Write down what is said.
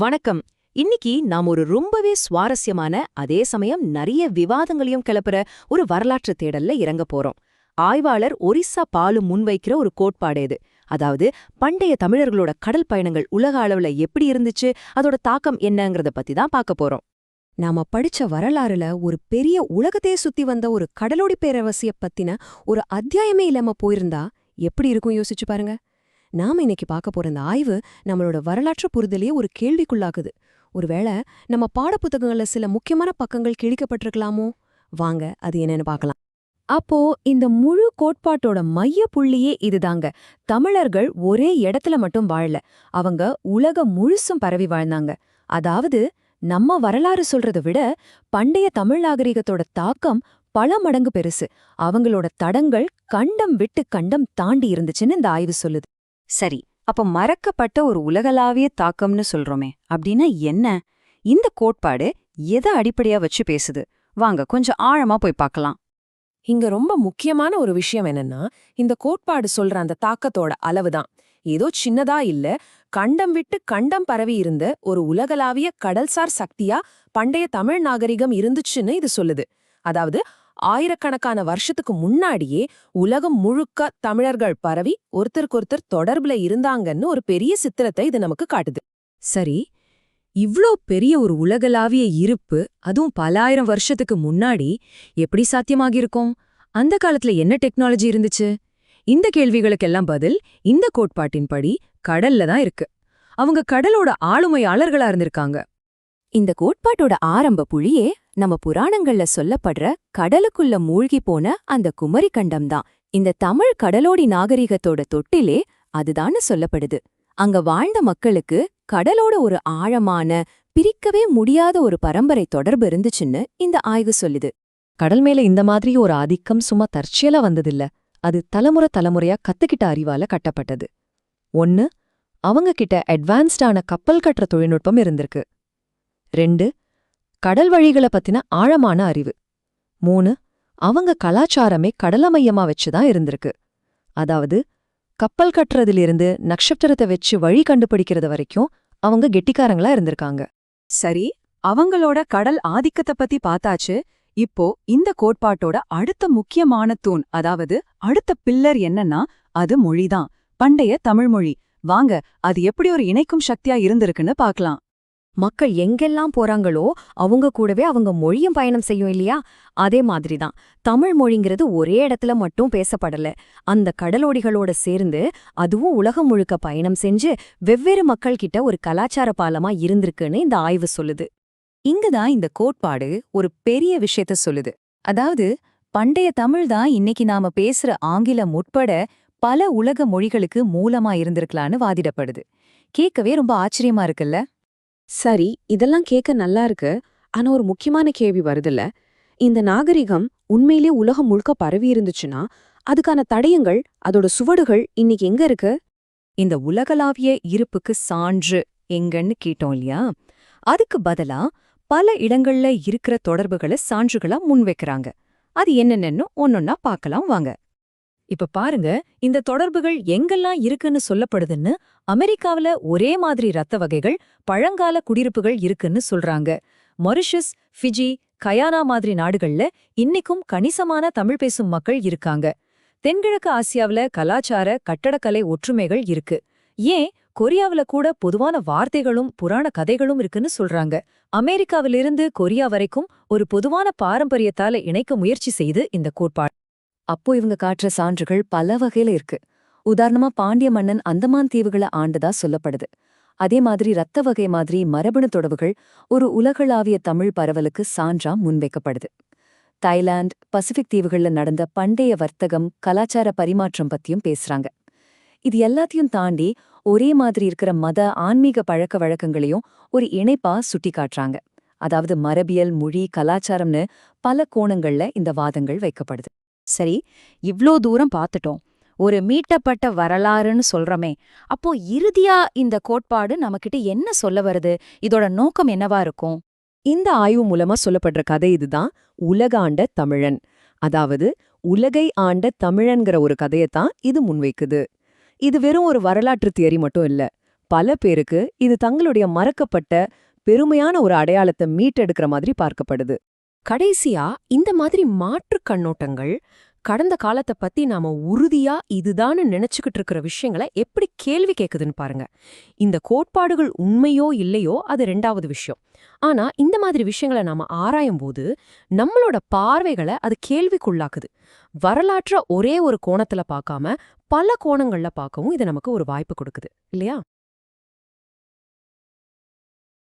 வணக்கம். இன்னைக்கு நாம் ஒரு ரொம்பவே சுவாரஸ்யமான அதே சமயம் நிறைய விவாதங்களையும் கிளப்புற ஒரு வரலாற்று தேடல்ல இறங்க போறோம். ஆய்வாளர் ஒரிசா பாலு முன்வைக்கிற ஒரு கோட்பாடு இது. அதாவது பண்டைய தமிழர்களோட கடல் பயணங்கள் உலக அளவுல எப்படி இருந்துச்சு அதோட தாக்கம் என்னங்கறத பத்தி தான் பார்க்க போறோம். நாம படிச்ச வரலாறுல ஒரு பெரிய உலகத்தையே சுத்தி வந்த ஒரு கடலோடி பேரரசிய பத்தின ஒரு அத்தியாயமே இல்லாம போயிருந்தா எப்படி இருக்கும் யோசிச்சு பாருங்க. நாம இன்னைக்கு பார்க்க போற இந்த ஆய்வு நம்மளோட வரலாற்று புரிதலையே ஒரு கேள்விக்குள்ளாக்குது. ஒருவேளை நம்ம பாடப்புத்தகங்கள்ல சில முக்கியமான பக்கங்கள் கிழிக்கப்பட்டிருக்கலாமோ? வாங்க அது என்னன்னு பார்க்கலாம். அப்போ இந்த முழு கோட்பாட்டோட மைய புள்ளியே இதுதாங்க. தமிழர்கள் ஒரே இடத்துல மட்டும் வாழல. அவங்க உலகம் முழுசும் பரவி வாழ்ந்தாங்க. அதாவது நம்ம வரலாறு சொல்றதை விட பண்டைய தமிழ் நாகரிகத்தோட தாக்கம் பல மடங்கு பெருசு. அவங்களோட தடங்கள் கண்டம் விட்டு கண்டம் தாண்டி இருந்துச்சுன்னு இந்த ஆய்வு சொல்லுது. சரி அப்ப மறக்கப்பட்ட ஒரு உலகளாவிய தாக்கம்னு சொல்றோமே அப்படின்னா என்ன? இந்த கோட்பாடு எதை அடிப்படையா வச்சு பேசுது? வாங்க கொஞ்சம் ஆழமா போய் பார்க்கலாம். இங்க ரொம்ப முக்கியமான ஒரு விஷயம் என்னன்னா இந்த கோட்பாடு சொல்ற அந்த தாக்கத்தோட அளவுதான். ஏதோ சின்னதா இல்ல கண்டம் விட்டு கண்டம் பரவி இருந்த ஒரு உலகளாவிய கடல்சார் சக்தியா பண்டைய தமிழ் நாகரிகம் இருந்துச்சுன்னு இது சொல்லுது. அதாவது ஆயிரக்கணக்கான வருஷத்துக்கு முன்னாடியே உலகம் முழுக்க தமிழர்கள் பரவி ஒருத்தருக்கொருத்தர் தொடர்புல இருந்தாங்கன்னு ஒரு பெரிய சித்திரத்தை இது நமக்கு காட்டுது. சரி இவ்ளோ பெரிய ஒரு உலகளாவிய இருப்பு அதுவும் பலாயிரம் வருஷத்துக்கு முன்னாடி எப்படி சாத்தியமாகிருக்கும் அந்த காலத்துல என்ன டெக்னாலஜி இருந்துச்சு? இந்த கேள்விகளுக்கெல்லாம் பதில் இந்த கோட்பாட்டின்படி கடல்ல தான் இருக்கு. அவங்க கடலோட ஆளுமையாளர்களா இருந்திருக்காங்க. இந்த கோட்பாட்டோட ஆரம்ப புள்ளியே நம்ம புராணங்கள்ல சொல்லப்படுற கடலுக்குள்ள மூழ்கி போன அந்த குமரி கண்டம்தான். இந்த தமிழ் கடலோடி நாகரிகத்தோட தொட்டிலே அதுதான்னு சொல்லப்படுது. அங்க வாழ்ந்த மக்களுக்கு கடலோட ஒரு ஆழமான பிரிக்கவே முடியாத ஒரு பரம்பரை தொடர்பு இருந்துச்சுன்னு இந்த ஆய்வு சொல்லுது. கடல் மேல இந்த மாதிரி ஒரு ஆதிக்கம் சும்மா தற்செயலா வந்ததில்ல. அது தலைமுறை தலைமுறையா கத்துக்கிட்ட அறிவால கட்டப்பட்டது. ஒன்னு அவங்க கிட்ட அட்வான்ஸ்டான கப்பல் கட்டுற தொழில்நுட்பம் இருந்திருக்கு. ரெண்டு கடல் வழிகளை பத்தின ஆழமான அறிவு. மூணு அவங்க கலாச்சாரமே கடலமையமா வச்சுதான் இருந்திருக்கு. அதாவது கப்பல் கட்டுறதிலிருந்து நட்சத்திரத்தை வச்சு வழி கண்டுபிடிக்கிறது வரைக்கும் அவங்க கெட்டிக்காரங்களா இருந்திருக்காங்க. சரி அவங்களோட கடல் ஆதிக்கத்தை பத்தி பார்த்தாச்சு இப்போ இந்த கோட்பாட்டோட அடுத்த முக்கியமான தூண் அதாவது அடுத்த பில்லர் என்னன்னா அது மொழிதான் பண்டைய தமிழ்மொழி வாங்க அது எப்படி ஒரு இணைக்கும் சக்தியா இருந்திருக்குன்னு பார்க்கலாம் மக்கள் எங்கெல்லாம் போறாங்களோ அவங்க கூடவே அவங்க மொழியும் பயணம் செய்யும் இல்லையா? அதே மாதிரிதான். தமிழ் மொழிங்கிறது ஒரே இடத்துல மட்டும் பேசப்படல. அந்த கடலோடிகளோட சேர்ந்து அதுவும் உலகம் முழுக்க பயணம் செஞ்சு வெவ்வேறு மக்கள் கிட்ட ஒரு கலாச்சார பாலமா இருந்திருக்குன்னு இந்த ஆய்வு சொல்லுது. இங்குதான் இந்த கோட்பாடு ஒரு பெரிய விஷயத்த சொல்லுது. அதாவது பண்டைய தமிழ் தான் இன்னைக்கு நாம பேசுற ஆங்கிலம் உட்பட பல உலக மொழிகளுக்கு மூலமா இருந்திருக்கலான்னு வாதிடப்படுது. கேட்கவே ரொம்ப ஆச்சரியமா இருக்குல்ல? சரி இதெல்லாம் கேட்க நல்லா இருக்கு ஆனா ஒரு முக்கியமான கேள்வி வருதுல்ல. இந்த நாகரிகம் உண்மையிலே உலகம் முழுக்க பரவி இருந்துச்சுன்னா அதுக்கான தடயங்கள் அதோட சுவடுகள் இன்னைக்கு எங்க இருக்கு? இந்த உலகளாவிய இருப்புக்கு சான்று எங்கன்னு கேட்டோம் இல்லையா? அதுக்கு பதிலா பல இடங்கள்ல இருக்கிற தொடர்புகளை சான்றுகளா முன்வைக்கிறாங்க. அது என்னென்னு ஒன்னொன்னா பார்க்கலாம் வாங்க. இப்ப பாருங்க இந்த தொடர்புகள் எங்கெல்லாம் இருக்குன்னு சொல்லப்படுதுன்னு அமெரிக்காவில ஒரே மாதிரி ரத்த வகைகள் பழங்கால குடியிருப்புகள் இருக்குன்னு சொல்றாங்க. மொரிஷஸ் ஃபிஜி கயானா மாதிரி நாடுகள்ல இன்னைக்கும் கணிசமான தமிழ் பேசும் மக்கள் இருக்காங்க. தென்கிழக்கு ஆசியாவில கலாச்சார கட்டடக்கலை ஒற்றுமைகள் இருக்கு. ஏன்? கொரியாவுல கூட பொதுவான வார்த்தைகளும் புராண கதைகளும் இருக்குன்னு சொல்றாங்க. அமெரிக்காவிலிருந்து கொரியா வரைக்கும் ஒரு பொதுவான பாரம்பரியத்தால இணைக்க முயற்சி செய்து இந்த கோட்பாடு. அப்போ இவங்க காட்டுற சான்றுகள் பல வகையில இருக்கு. உதாரணமா பாண்டிய மன்னன் அந்தமான் தீவுகளை ஆண்டதா சொல்லப்படுது. அதே மாதிரி ரத்த வகை மாதிரி மரபணு தொடர்புகள் ஒரு உலகளாவிய தமிழ் பரவலுக்கு சான்றா முன்வைக்கப்படுது. தாய்லாந்து பசிபிக் தீவுகள்ல நடந்த பண்டைய வர்த்தகம் கலாச்சார பரிமாற்றம் பத்தியும் பேசுறாங்க. இது எல்லாத்தையும் தாண்டி ஒரே மாதிரி இருக்கிற மத ஆன்மீக பழக்க வழக்கங்களையும் ஒரு இணைப்பா சுட்டி காட்டுறாங்க. அதாவது மரபியல் மொழி கலாச்சாரம்னு பல கோணங்கள்ல இந்த வாதங்கள் வைக்கப்படுது. சரி இவ்ளோ தூரம் பார்த்துட்டோம் ஒரு மீட்டப்பட்ட வரலாறுன்னு சொல்றமே. அப்போ இறுதியா இந்த கோட்பாடு நமக்கிட்ட என்ன சொல்ல வருது? இதோட நோக்கம் என்னவா இருக்கும்? இந்த ஆய்வு மூலமா சொல்லப்படுற கதை இதுதான் உலக ஆண்ட தமிழன். அதாவது உலகை ஆண்ட தமிழன்கிற ஒரு கதையைத்தான் இது முன்வைக்குது. இது வெறும் ஒரு வரலாற்று தியரி மட்டும் இல்ல. பல பேருக்கு இது தங்களுடைய மறக்கப்பட்ட பெருமையான ஒரு அடையாளத்தை மீட்டெடுக்கிற மாதிரி பார்க்கப்படுது. கடைசியா இந்த மாதிரி மாற்று கண்ணோட்டங்கள் கடந்த காலத்தை பத்தி நாம உறுதியா இதுதான்னு நினைச்சுக்கிட்டு இருக்கிற விஷயங்களை எப்படி கேள்வி கேக்குதுன்னு பாருங்க. இந்த கோட்பாடுகள் உண்மையோ இல்லையோ அது ரெண்டாவது விஷயம். ஆனா இந்த மாதிரி விஷயங்களை நாம ஆராயும் போது நம்மளோட பார்வைகளை அது கேள்விக்குள்ளாக்குது. வரலாற்ற ஒரே ஒரு கோணத்துல பார்க்காம பல கோணங்கள்ல பார்க்கவும் இது நமக்கு ஒரு வாய்ப்பு கொடுக்குது. இல்லையா?